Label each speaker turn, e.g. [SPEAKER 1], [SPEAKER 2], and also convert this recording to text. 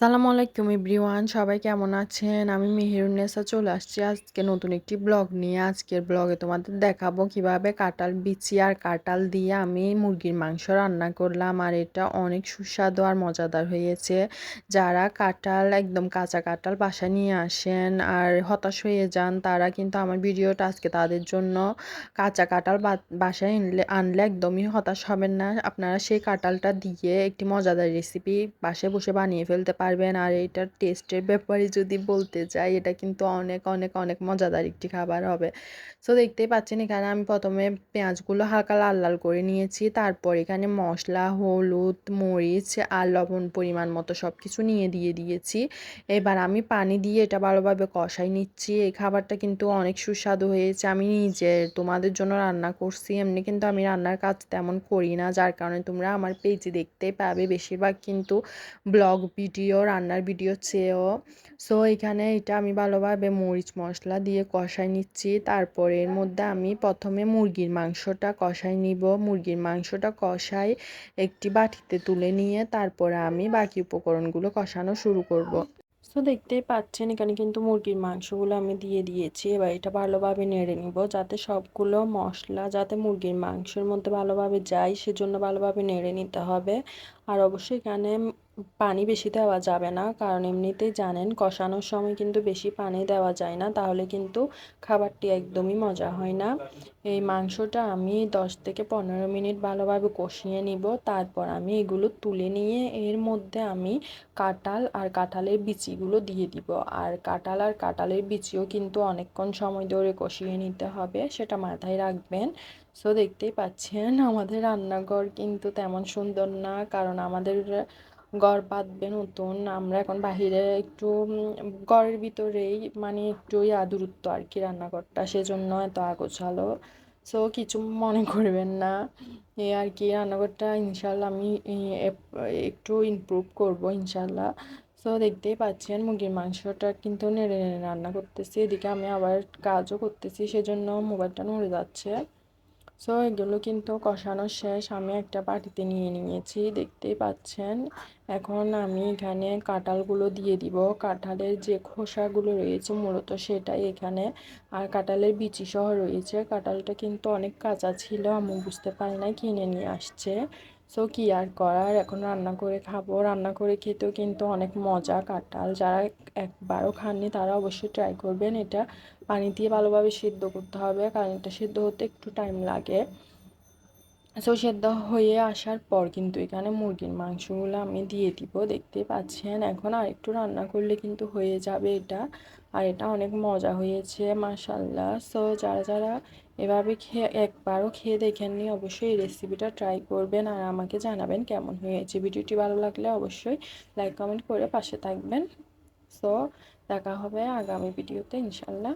[SPEAKER 1] সালামু আলাইকুম এভরিওয়ান, সবাই কেমন আছেন? আমি মেহেরুন্নেসা চলে আসছি আজকে নতুন একটি ব্লগ নিয়ে। আজকের ব্লগে তোমাদের দেখাবো কীভাবে কাঁঠাল বিচি আর কাঁঠাল দিয়ে আমি মুরগির মাংস রান্না করলাম। আর এটা অনেক সুস্বাদু আর মজাদার হয়েছে। যারা কাঁঠাল, একদম কাঁচা কাঁঠাল বাসায় নিয়ে আসেন আর হতাশ হয়ে যান, তারা কিন্তু আমার ভিডিওটা আজকে তাদের জন্য কাঁচা কাঁঠাল বাসায় আনলে আনলে একদমই হতাশ হবেন না। আপনারা সেই কাঁঠালটা দিয়ে একটি মজাদার রেসিপি বাসায় বসে বানিয়ে ফেলতে পারবেন। আর এটার টেস্টের ব্যাপারে যদি বলতে চাই এটা কিন্তু অনেক অনেক অনেক মজাদার একটি খাবার হবে। সো দেখতেই পাচ্ছেন, এখানে আমি প্রথমে পেঁয়াজগুলো হালকা লাল লাল করে নিয়েছি। তারপর এখানে মশলা, হলুদ, মরিচ আর লবণ পরিমাণ মতো সব কিছু নিয়ে দিয়ে দিয়েছি। এবার আমি পানি দিয়ে এটা ভালোভাবে কষাই নিচ্ছি। এই খাবারটা কিন্তু অনেক সুস্বাদু হয়েছে। আমি নিজে তোমাদের জন্য রান্না করছি। এমনি কিন্তু আমি রান্নার কাজ তেমন করি না। যার কারণে তোমরা আমার পেজে দেখতে পাবে। বেশিরভাগ কিন্তু ব্লগ ভিডিও রান্নার ভিডিও চেয়েও। সো এখানে এটা আমি ভালোভাবে মরিচ মশলা দিয়ে কষাই নিচ্ছি। তারপরে এর মধ্যে আমি প্রথমে মুরগির মাংসটা কষাই নিব। মুরগির মাংসটা কষাই একটি বাটিতে তুলে নিয়ে তারপরে আমি বাকি উপকরণগুলো কষানো শুরু করব। সো দেখতেই পাচ্ছেন, এখানে কিন্তু মুরগির মাংসগুলো আমি দিয়ে দিয়েছি। এবার এটা ভালোভাবে নেড়ে নিব যাতে সবগুলো মশলা, যাতে মুরগির মাংসের মধ্যে ভালোভাবে যায়, সেজন্য ভালোভাবে নেড়ে নিতে হবে। আর অবশ্যই এখানে পানি বেশি দেওয়া যাবে না। কারণ এমনিতেই জানেন, কষানোর সময় কিন্তু বেশি পানি দেওয়া যায় না, তাহলে কিন্তু খাবারটি একদমই মজা হয় না। এই মাংসটা আমি দশ থেকে পনেরো মিনিট ভালোভাবে কষিয়ে নিব। তারপর আমি এগুলো তুলে নিয়ে এর মধ্যে আমি কাঁঠাল আর কাঁঠালের বিচিগুলো দিয়ে দিব। আর কাঁঠাল আর কাঁঠালের বিচিও কিন্তু অনেকক্ষণ সময় ধরে কষিয়ে নিতে হবে, সেটা মাথায় রাখবেন। সো দেখতেই পাচ্ছেন, আমাদের রান্নাঘর কিন্তু তেমন সুন্দর না, কারণ আমাদের ঘর বাঁধবে নতুন, আমরা এখন বাহিরে একটু ঘরের ভিতরেই মানে একটু ইয়া দূরত্ব আর কি রান্নাঘরটা, সেজন্য এত আগোছালো। সো কিছু মনে করবেন না। এ আর কি, রান্নাঘরটা ইনশাল্লাহ আমি একটু ইমপ্রুভ করব ইনশাল্লাহ। সো দেখতেই পাচ্ছেন মুরগির মাংসটা কিন্তু নেড়ে নেড়ে রান্না করতেছি, এদিকে আমি আবার কাজও করতেছি, সেজন্য মোবাইলটা নড়ে যাচ্ছে। সো এগুলো কিন্তু কষানো শেষ। আমি একটা বাটিতে নিয়ে নিয়েছি, দেখতেই পাচ্ছেন। এখন আমি এখানে কাঁঠালগুলো দিয়ে দিব। কাঁঠালের যে খোসাগুলো রয়েছে, মূলত সেটাই এখানে। আর কাঁঠালের বিচি সহ রয়েছে। কাঁঠালটা কিন্তু অনেক কাঁচা ছিল আমি বুঝতে পারি না কিনে নিয়ে আসছে। সো কি আর করার? এখন রান্না করে খাব। রান্না করে খেতেও কিন্তু অনেক মজা, কাঁঠাল। যারা একবারও খাননি, তারা অবশ্যই ট্রাই করবেন। এটা পানি দিয়ে ভালোভাবে সিদ্ধ করতে হবে, কারণ এটা সিদ্ধ হতে একটু টাইম লাগে। সো সেদ্ধ হয়ে আসার পর কিন্তু এখানে মুরগির মাংসগুলো আমি দিয়ে দিব। দেখতে পাচ্ছেন, এখন আর একটু রান্না করলে কিন্তু হয়ে যাবে এটা। আর এটা অনেক মজা হয়েছে মাসাল্লাহ সো যারা যারা এভাবে খেয়ে, একবারও খেয়ে দেখেননি, অবশ্যই এই রেসিপিটা ট্রাই করবেন আর আমাকে জানাবেন কেমন হয়েছে। ভিডিওটি ভালো লাগলে অবশ্যই লাইক কমেন্ট করে পাশে থাকবেন। সো দেখা হবে আগামী ভিডিওতে ইনশাল্লাহ